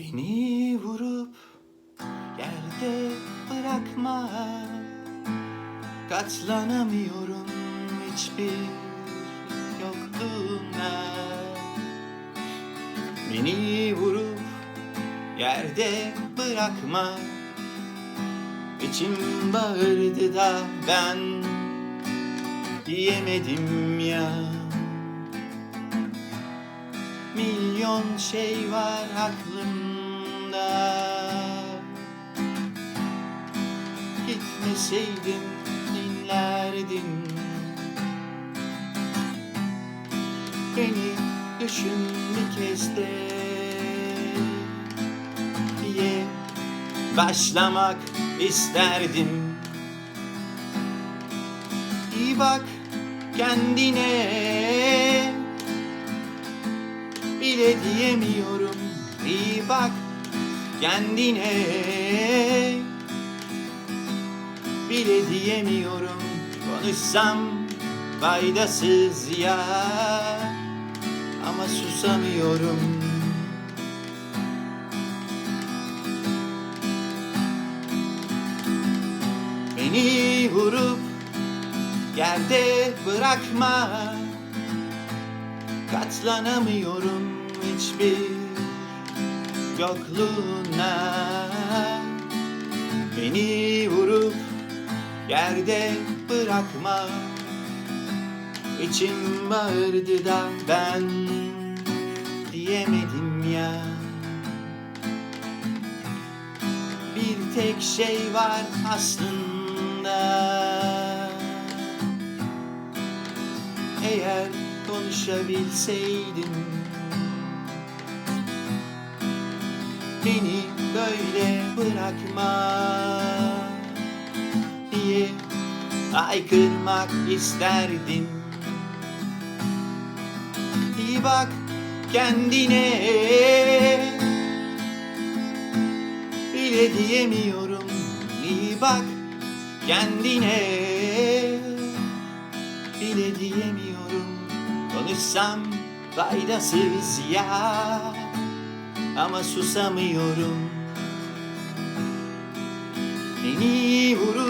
Beni vurup yerde bırakma. Katlanamıyorum hiçbir yokluğuna Beni vurup yerde bırakma. İçim bağırdı da ben diyemedim ya. Milyon şey var aklımda Gitmeseydim dinlerdim. Beni düşün bir kez de diye başlamak isterdim. İyi bak kendine. Bile diyemiyorum. İyi bak kendine bile diyemiyorum. Konuşsam faydasız ya. Ama susamıyorum. Beni vurup yerde bırakma. Katlanamıyorum hiçbir yokluğuna yerde bırakma. İçim bağırdı da ben diyemedim ya. Bir tek şey var aslında. Eğer konuşabilseydim. Beni böyle bırakma diye haykırmak isterdim. İyi bak kendine. Bile diyemiyorum İyi bak kendine. Bile diyemiyorum Konuşsam faydasız ya. Ama susamıyorum. Beni vurup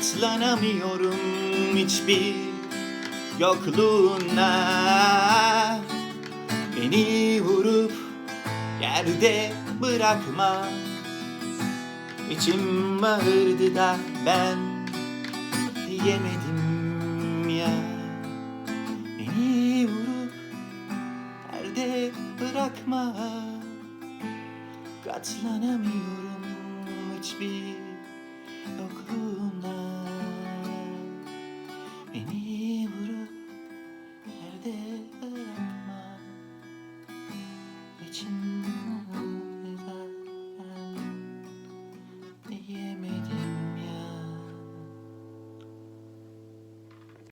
Katlanamıyorum hiçbir yokluğuna. Beni vurup yerde bırakma. İçim bağırdı da ben diyemedim ya. Beni vurup yerde bırakma. Katlanamıyorum hiçbir yokluğuna Beni vurup yerde